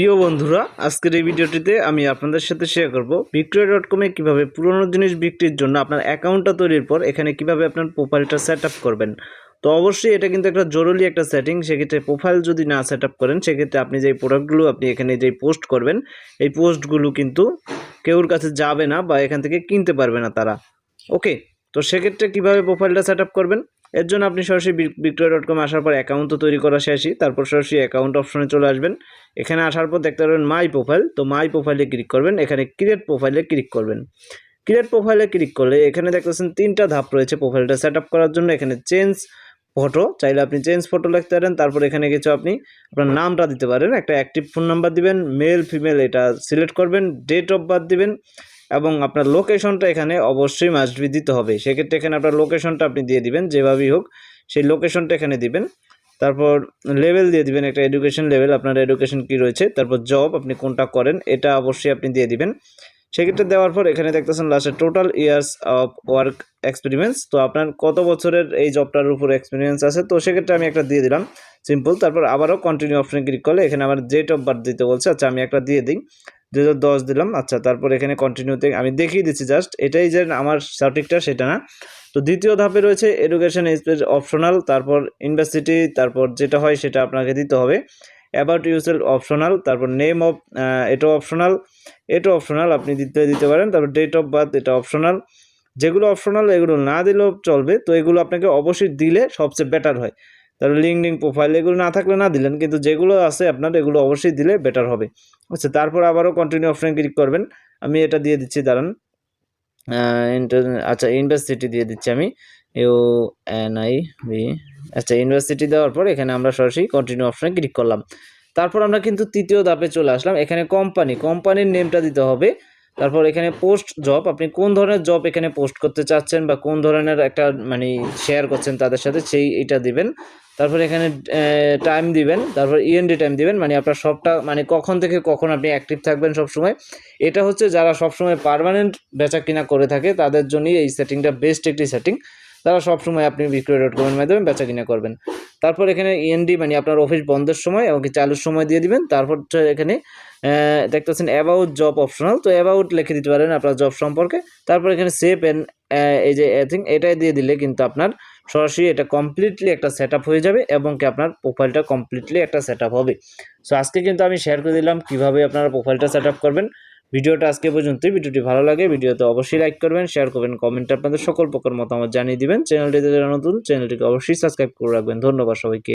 প্রিয় বন্ধুরা, আজকের এই ভিডিওটিতে আমি আপনাদের সাথে শেয়ার করব বিক্রয় ডট কমে কীভাবে পুরনো জিনিস বিক্রির জন্য আপনার অ্যাকাউন্টটা তৈরির পর এখানে কীভাবে আপনার প্রোফাইলটা সেট আপ করবেন। তো অবশ্যই এটা কিন্তু একটা জরুরি একটা সেটিং সেক্ষেত্রে প্রোফাইল যদি না সেট আপ করেন, সেক্ষেত্রে আপনি যেই প্রোডাক্টগুলো আপনি এখানে যেই পোস্ট করবেন, এই পোস্টগুলো কিন্তু কেউর কাছে যাবে না বা এখান থেকে কিনতে পারবে না তারা। ওকে তো সেক্ষেত্রে কীভাবে প্রোফাইলটা সেট আপ করবেন? এর জন্য আপনি সরাসরি বিক্রয় ডট কম আসার পর অ্যাকাউন্ট তো তৈরি করা শেষই, তারপর সরাসরি অ্যাকাউন্ট অপশনে চলে আসবেন। এখানে আসার পর দেখতে পারবেন মাই প্রোফাইল তো মাই প্রোফাইলে ক্লিক করবেন। এখানে ক্রিয়েট প্রোফাইলে ক্লিক করবেন। ক্রিয়েট প্রোফাইলে ক্লিক করলে এখানে দেখতেছেন তিনটা ধাপ রয়েছে প্রোফাইলটা সেট করার জন্য। এখানে চেঞ্জ ফটো চাইলে আপনি চেঞ্জ ফটো লিখতে পারেন। তারপর এখানে কিছু আপনি আপনার নামটা দিতে পারেন। একটা অ্যাক্টিভ ফোন নাম্বার দিবেন মেল ফিমেল এটা সিলেক্ট করবেন ডেট অফ বার্থ দিবেন। এবং আপনার লোকেশনটা এখানে অবশ্যই মাস্ট বি দিতে হবে। সেক্ষেত্রে এখানে আপনার লোকেশনটা আপনি দিয়ে দিবেন, যেভাবেই হোক, সেই লোকেশনটা এখানে দিবেন। তারপর লেভেল দিয়ে দিবেন, একটা এডুকেশন লেভেল আপনার এডুকেশন কি রয়েছে, তারপর জব আপনি কোনটা করেন, এটা অবশ্যই আপনি দিয়ে দিবেন। সেক্ষেত্রে দেওয়ার পর এখানে দেখতেছেন লাস্টে total years of work experience তো আপনার কত বছরের এই জবটার উপর এক্সপিরিয়েন্স আছে? তো সেক্ষেত্রে আমি একটা দিয়ে দিলাম সিম্পল তারপর আবারও কন্টিনিউ অপশনে ক্লিক করলে এখানে আমার ডেট অফ বার্থ দিতে বলছে। আচ্ছা আমি একটা দিয়ে দিই। দু দশ দিলাম। আচ্ছা তারপর এখানে কন্টিনিউতে আমি দেখিয়ে দিচ্ছি জাস্ট এটাই যে আমার সঠিকটা, সেটা না। তো দ্বিতীয় ধাপে রয়েছে এডুকেশন স্পেস অপশনাল তারপর ইউনিভার্সিটি তারপর যেটা হয় সেটা আপনাকে দিতে হবে। অ্যাবাউট ইউসেল অপশনাল তারপর নেম অফ এটাও অপশনাল এটাও অপশনাল আপনি দিতে দিতে পারেন। তারপর ডেট অফ বার্থ এটা অপশনাল যেগুলো অপশনাল এগুলো না দিলেও চলবে। তো এগুলো আপনাকে অবশ্যই দিলে সবচেয়ে বেটার হয়। তারপর লিঙ্কডিং প্রোফাইল এগুলো না থাকলে না দিলেন, কিন্তু যেগুলো আছে আপনার, এগুলো অবশ্যই দিলে বেটার হবে। আচ্ছা তারপর আবারও কন্টিনিউ অপশানে ক্লিক করবেন। আমি এটা দিয়ে দিচ্ছি, দাঁড়ান। আচ্ছা ইউনিভার্সিটি দিয়ে দিচ্ছি আমি। ইউ এন আই বি আচ্ছা ইউনিভার্সিটি দেওয়ার পর এখানে আমরা সরাসরি কন্টিনিউ অপশানে ক্লিক করলাম। তারপর আমরা কিন্তু তৃতীয় ধাপে চলে আসলাম। এখানে কোম্পানি কোম্পানির নেমটা দিতে হবে। তারপর এখানে পোস্ট জব আপনি কোন ধরনের জব এখানে পোস্ট করতে চাচ্ছেন বা কোন ধরনের একটা মানে শেয়ার করছেন তাদের সাথে, সেই এটা দিবেন। তারপর এখানে টাইম দিবেন, তারপর ইএনডি টাইম দিবেন মানে আপনার সবটা মানে কখন থেকে কখন আপনি অ্যাক্টিভ থাকবেন সব সময় এটা হচ্ছে যারা সবসময় পারমানেন্ট বেচা কিনা করে থাকে, তাদের জন্যই এই সেটিংটা বেস্ট একটি সেটিং তারা সবসময় আপনি বিক্রয় ডট কমের মাধ্যমে বেচা কিনা করবেন। তারপর এখানে ইএনডি মানে আপনার অফিস বন্ধের সময় এবং চালুর সময় দিয়ে দিবেন। তারপর এখানে দেখতেছেন অ্যাবাউট জব অপশনাল তো অ্যাবাউট লিখে দিতে পারেন আপনার জব সম্পর্কে। তারপর এখানে সেভ অ্যান্ড এই যে থিঙ্ক এটাই দিয়ে দিলে কিন্তু আপনার সরাসরি এটা কমপ্লিটলি একটা সেট হয়ে যাবে এবং কি আপনার প্রোফাইলটা কমপ্লিটলি একটা সেট হবে। সো আজকে কিন্তু আমি শেয়ার করে দিলাম কীভাবে আপনারা প্রোফাইলটা সেট করবেন। ভিডিওটা আজকে পর্যন্তই। ভিডিওটি ভালো লাগে, ভিডিওতে অবশ্যই লাইক করবেন শেয়ার করবেন কমেন্টে আপনাদের সকল প্রকার মতামত জানিয়ে দিবেন। চ্যানেলটিতে যারা নতুন, চ্যানেলটিকে অবশ্যই সাবস্ক্রাইব করে রাখবেন। ধন্যবাদ সবাইকে।